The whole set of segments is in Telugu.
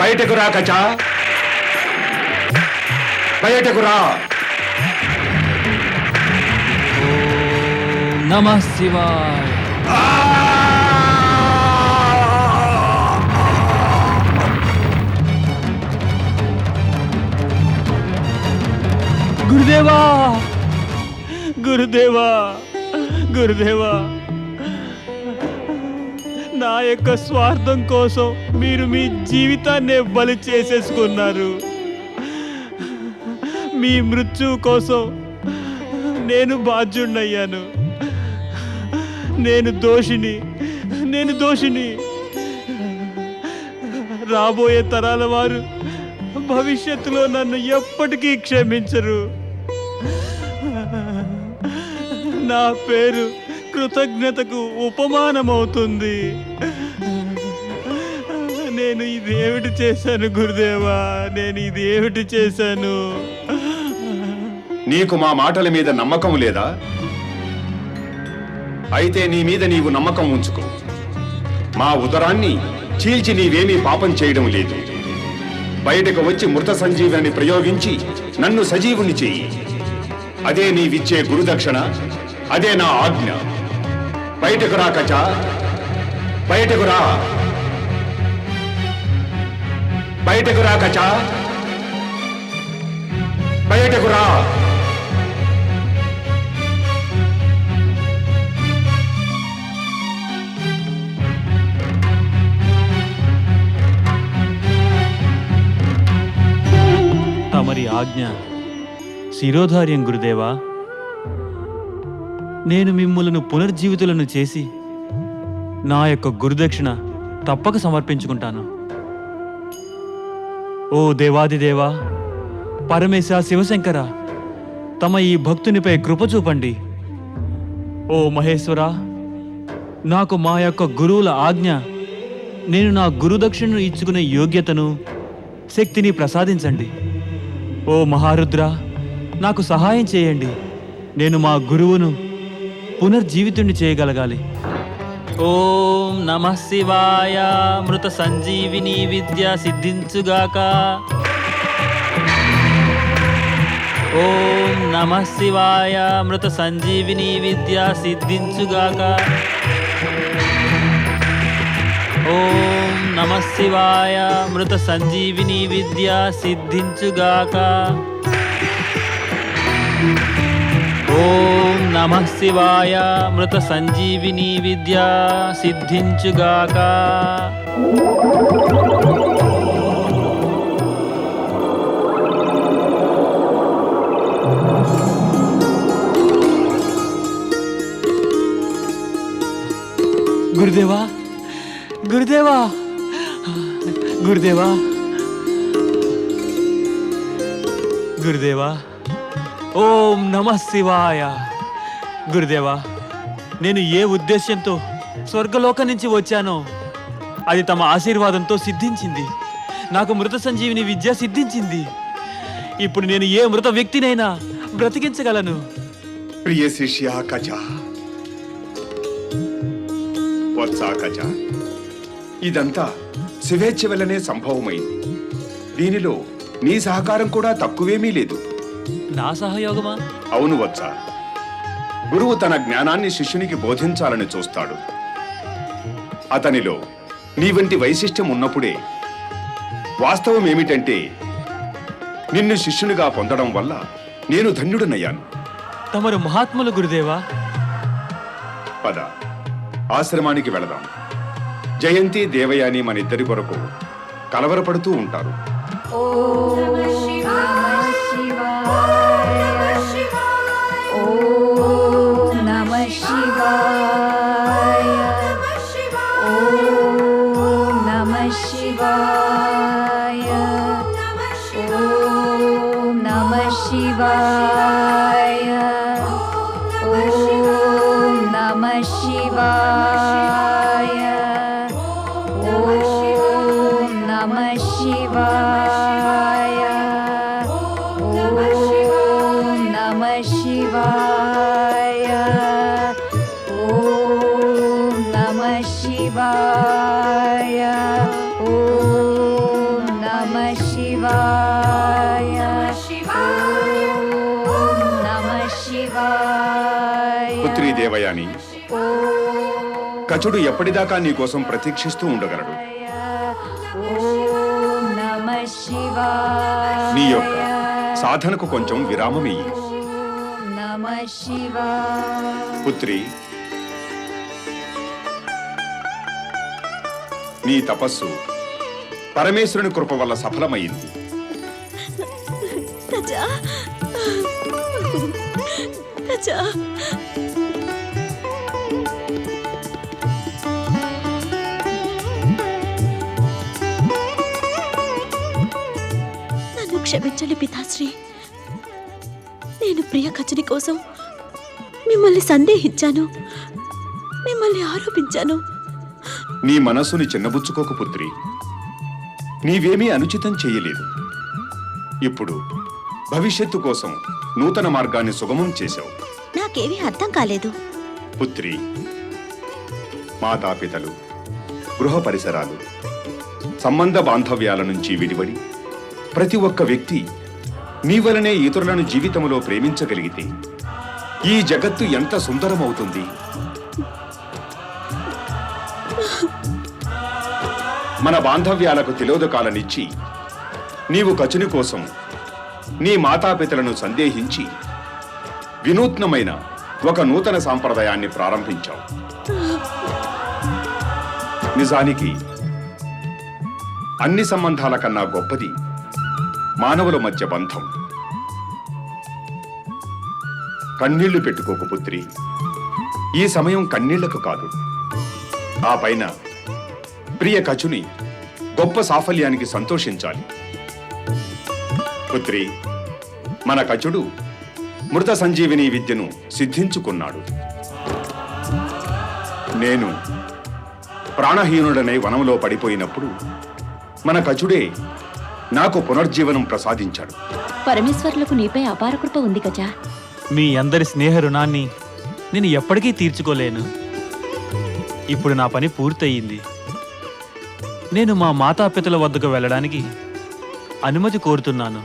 బయటకు రా కచా. బయటకు రా. నమ శివాయ. గురుదేవా గురుదేవా గురుదేవా. నా యొక్క స్వార్థం కోసం మీరు మీ జీవితాన్ని బలి చేసేసుకున్నారు. మీ మృత్యువు కోసం నేను బాధ్యుణ్ణయ్యాను. నేను దోషిని నేను దోషిని. రాబోయే తరాల వారు భవిష్యత్తులో నన్ను ఎప్పటికీ క్షమించరు. నా పేరు కృతజ్ఞతకు ఉపమానమవుతుంది. నేను ఇది ఏమిటి చేశాను గురుదేవా? నేను ఇది ఏమిటి చేశాను? నీకు మా మాటల మీద నమ్మకం లేదా? అయితే నీ మీద నీవు నమ్మకం ఉంచుకో. మా ఉదరాన్ని చీల్చి నీవేమీ పాపం చేయడం లేదు. బయటకు వచ్చి మృత సంజీవిని ప్రయోగించి నన్ను సజీవుని చెయ్యి. అదే నీవిచ్చే గురుదక్షిణ అదే నా ఆజ్ఞ. బయటకు రా కచా. బయటకు రా. బయటకు రా కచా. బయటకు రా. తమరి ఆజ్ఞ శిరోధార్యం గురుదేవా నేను మిమ్మలను పునర్జీవితులను చేసి నా యొక్క గురుదక్షిణ తప్పక సమర్పించుకుంటాను. ఓ దేవాదిదేవా పరమేశ శివశంకర తమ ఈ భక్తునిపై కృప చూపండి. ఓ మహేశ్వర నాకు మా యొక్క గురువుల ఆజ్ఞ నేను నా గురుదక్షిణను ఇచ్చుకునే యోగ్యతను శక్తిని ప్రసాదించండి. ఓ మహారుద్ర నాకు సహాయం చేయండి. నేను మా గురువును పునర్జీవితుణ్ణి చేయగలగాలి. ఓం నమ శివాయ. మృత సంజీవిని విద్య సిద్ధించుగాక. ఓం నమ శివాయ. మృత సంజీవిని విద్య సిద్ధించుగాక. ఓం నమ శివాయ. మృత సంజీవిని విద్య సిద్ధించుగాక. ఓం నమ శివాయ మృత సంజీవిని విద్య సిద్ధించుగాక గురుదేవా గురుదేవా గురుదేవా గురుదేవా ఓం నమ శివాయ గురుదేవా నేను ఏ ఉద్దేశ్యంతో స్వర్గలోకం నుంచి వచ్చానో అది తమ ఆశీర్వాదంతో సిద్ధించింది. నాకు మృత సంజీవిని విద్య సిద్ధించింది. ఇప్పుడు నేను ఏ మృత వ్యక్తినైనా బ్రతికించగలను. ప్రియ శిష్య వత్సా కచ ఇదంతా శివేచ్ఛ వల్లనే సంభవమైంది. దీనిలో నీ సహకారం కూడా తక్కువేమీ లేదు. నా సహయోగమా? అవును వత్స. గురువు తన జ్ఞానాన్ని శిష్యునికి బోధించాలని చూస్తాడు. అతనిలో నీ వంటి వైశిష్ట్యం ఉన్నప్పుడే వాస్తవం ఏమిటంటే నిన్ను శిష్యునిగా పొందడం వల్ల నేను ధన్యుడనయ్యాను. తమరు మహాత్ములు గురుదేవా? పద ఆశ్రమానికి వెళదాం. జయంతి దేవయాని మన ఇద్దరి కొరకు కలవరపడుతూ ఉంటారు. शिवाय। ॐ नमः शिवाय। ॐ नमः शिवाय। ॐ नमः शिवाय। ॐ नमः शिवाय। కచుడు ఎప్పటిదాకా నీకోసం ప్రతీక్షిస్తూ ఉండగలడు. నీ యొక్క సాధనకు కొంచెం విరామం ఇయ్యి పుత్రి నీ తపస్సు పరమేశ్వరుని కృప వల్ల సఫలమైంది. రాజా క్షమించండి పితాశ్రీ. నేను ప్రియ ఖర్చుని కోసం మిమ్మల్ని సందేహించాను. మిమ్మల్ని ఆరోపించాను. నీ మనస్సుని చిన్నబుచ్చుకోకు పుత్రి. నీవేమీ అనుచితం చేయలేదు. ఇప్పుడు భవిష్యత్తు కోసం నూతన మార్గాన్ని సుగమం చేశావు. నాకేమీ అర్థం కాలేదు. పుత్రి మాతాపితలు గృహ పరిసరాలు సంబంధ బాంధవ్యాల నుంచి విడివడి ప్రతి ఒక్క వ్యక్తి నీ వలనే ఇతరులను జీవితంలో ప్రేమించగలిగితే ఈ జగత్తు ఎంత సుందరమవుతుంది? మన బాంధవ్యాలకు తిలోదకాలనిచ్చి నీవు కచుని కోసం నీ మాతాపితలను సందేహించి వినూత్నమైన ఒక నూతన సాంప్రదాయాన్ని ప్రారంభించావు. నిజానికి అన్ని సంబంధాల కన్నా గొప్పది మానవుల మధ్య బంధం. కన్నీళ్ళు పెట్టుకోకు పుత్రి. ఈ సమయం కన్నీళ్ళకు కాదు. ఆ పైన ప్రియ కచుని గొప్ప సాఫల్యానికి సంతోషించాలి. పుత్రి మన కచుడు మృత సంజీవిని విద్యను సిద్ధించుకున్నాడు. నేను ప్రాణహీనుడనై వనంలో పడిపోయినప్పుడు మన కచుడే నాకు పునర్జీవనం ప్రసాదించాడు. పరమేశ్వర్లకు నీపై అపార కృప ఉంది గజా. మీ అందరి స్నేహ రుణాన్ని నేను ఎప్పటికీ తీర్చుకోలేను. ఇప్పుడు నా పని పూర్తయింది. నేను మా మాతాపితల వద్దకు వెళ్ళడానికి అనుమతి కోరుతున్నాను.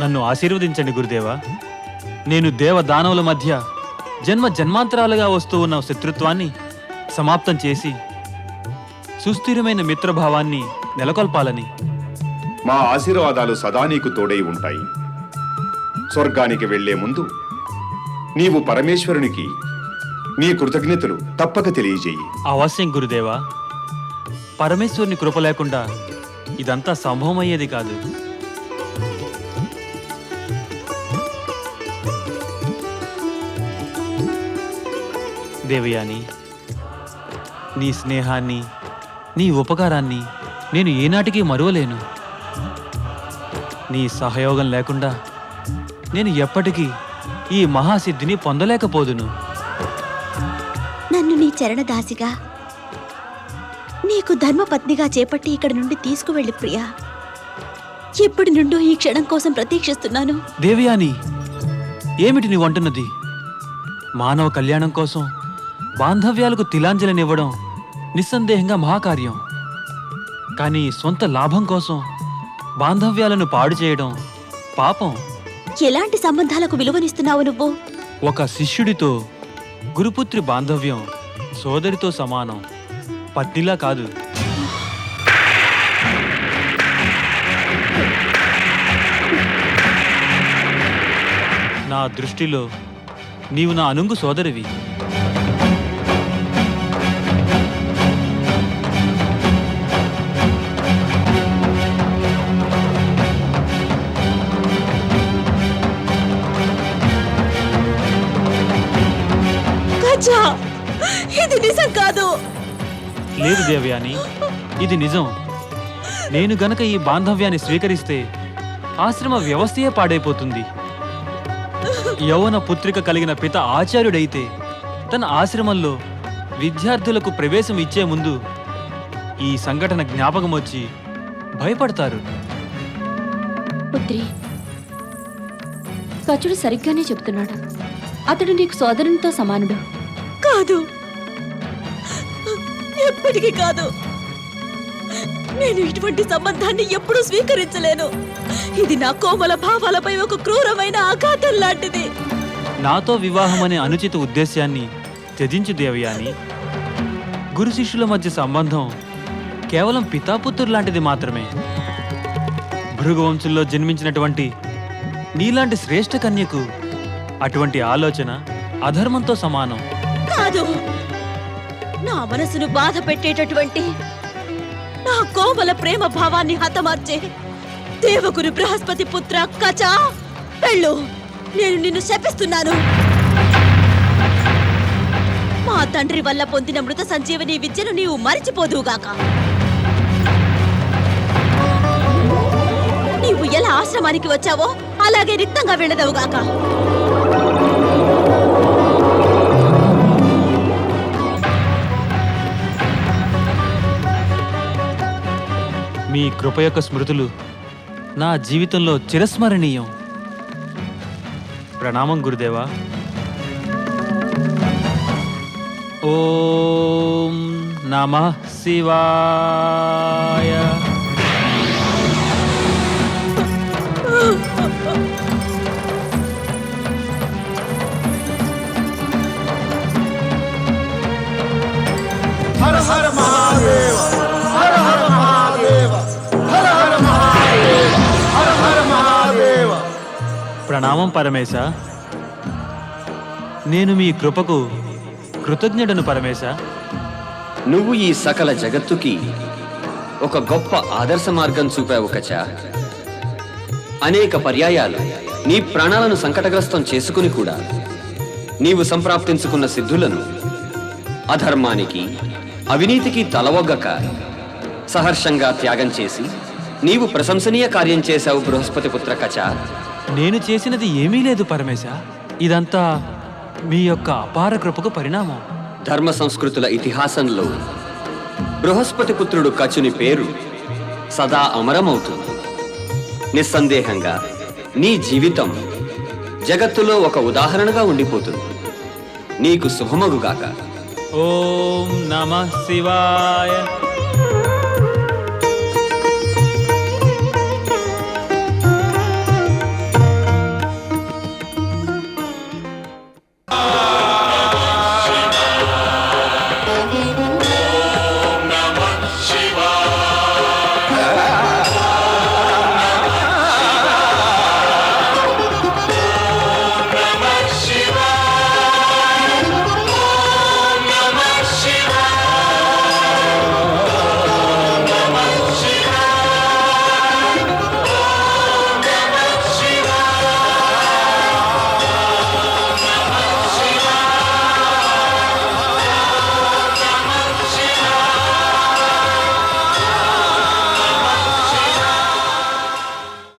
నన్ను ఆశీర్వదించండి గురుదేవా. నేను దేవ దానవుల మధ్య జన్మ జన్మాంతరాలుగా వస్తూ ఉన్న శత్రుత్వాన్ని సమాప్తం చేసి సుస్థిరమైన మిత్రభావాన్ని నెలకొల్పాలని మా ఆశీర్వాదాలు సదా నీకు తోడై ఉంటాయి. స్వర్గానికి వెళ్ళే ముందు నీవు పరమేశ్వరునికి నీ కృతజ్ఞతలు తప్పక తెలియజేయి. అవశ్యం గురుదేవా పరమేశ్వరుని కృప లేకుండా ఇదంతా సంభవమయ్యేది కాదు. దేవయాని నీ స్నేహాన్ని నీ ఉపకారాన్ని నేను ఏనాటికి మరువలేను. నీ సహయోగం లేకుండా నేను ఎప్పటికీ ఈ మహాసిద్ధిని పొందలేకపోదును. నన్ను నీ చరణదాసిగా నీకు ధర్మపత్నిగా చేపట్టి ఇక్కడి నుండి తీసుకువెళ్ళి ప్రియా. ఎప్పటి నుండో ఈ క్షణం కోసం ప్రతీక్షిస్తున్నాను. దేవయాని ఏమిటి నీవు అంటున్నది మానవ కళ్యాణం కోసం బాంధవ్యాలకు తిలాంజలినివ్వడం నిస్సందేహంగా మహాకార్యం. కానీ సొంత లాభం కోసం బాంధవ్యాలను పాడు చేయడం పాపం. ఎలాంటి సంబంధాలకు విలువనిస్తున్నావు నువ్వు? ఒక శిష్యుడితో గురుపుత్రి బాంధవ్యం సోదరితో సమానం పత్నిలా కాదు. నా దృష్టిలో నీవు నా అనుంగు సోదరివి. లేదు దేవయాని ఇది నిజం. నేను గనక ఈ బాంధవ్యాన్ని స్వీకరిస్తే ఆశ్రమ వ్యవస్థయే పాడైపోతుంది. యౌవన పుత్రిక కలిగిన పిత ఆచార్యుడైతే తన ఆశ్రమంలో విద్యార్థులకు ప్రవేశం ఇచ్చే ముందు ఈ సంఘటన జ్ఞాపకం వచ్చి భయపడతారు. పుత్రి సరిగ్గానే చెప్తున్నాడు. అతడు నీకు సోదరునితో సమానుడు. కాదు. ఎప్పటికీ కాదు. నేను ఇటువంటి సంబంధాన్ని ఎప్పుడూ స్వీకరించలేను. ఇది నా కోమల భావాలపై ఒక క్రూరమైన ఆఘాతం లాంటిది. నాతో వివాహం అనే అనుచిత ఉద్దేశ్యాన్ని త్యజించు దేవయాని. గురు శిష్యుల మధ్య సంబంధం కేవలం పితాపుత్రులు లాంటిది మాత్రమే. భృగువంశంలో జన్మించినటువంటి నీలాంటి శ్రేష్ఠ కన్యకు అటువంటి ఆలోచన అధర్మంతో సమానం. కాదు. నా మనసును బాధ పెట్టేటటువంటి నా కోమల ప్రేమ భావాన్ని హతమార్చే దేవగురు బృహస్పతి పుత్ర కచా! వెళ్ళు నేను నిన్ను శపిస్తున్నాను. మా తండ్రి వల్ల పొందిన మృత సంజీవని విద్యను నీవు మరిచిపోదువుగాక. నీవు ఎలా ఆశ్రమానికి వచ్చావో అలాగే రిక్తంగా వెళ్ళదవుగాక. మీ కృప యొక్క స్మృతులు నా జీవితంలో చిరస్మరణీయం. ప్రణామం గురుదేవా. ఓం నమ శివాయ. ప్రణామం పరమేశ. నేను మీ కృపకు కృతజ్ఞుడను పరమేశ. నువ్వు ఈ సకల జగత్తుకి ఒక గొప్ప ఆదర్శ మార్గం చూపావు కచా. అనేక పర్యాయాలు నీ ప్రాణాలను సంకటగ్రస్తం చేసుకుని కూడా నీవు సంప్రాప్తించుకున్న సిద్ధులను అధర్మానికి అవినీతికి తలవొగ్గక సహర్షంగా త్యాగం చేసి నీవు ప్రశంసనీయ కార్యం చేశావు బృహస్పతి పుత్ర కచా. నేను చేసినది ఏమీ లేదు పరమేశ. ఇదంతా మీ యొక్క అపార కృపకు పరిణామం. ధర్మ సంస్కృతుల ఇతిహాసంలో బృహస్పతి పుత్రుడు కచుని పేరు సదా అమరమవుతుంది. నిస్సందేహంగా నీ జీవితం జగత్తులో ఒక ఉదాహరణగా ఉండిపోతుంది. నీకు శుభమగుగాక. ఓం నమ శివాయ.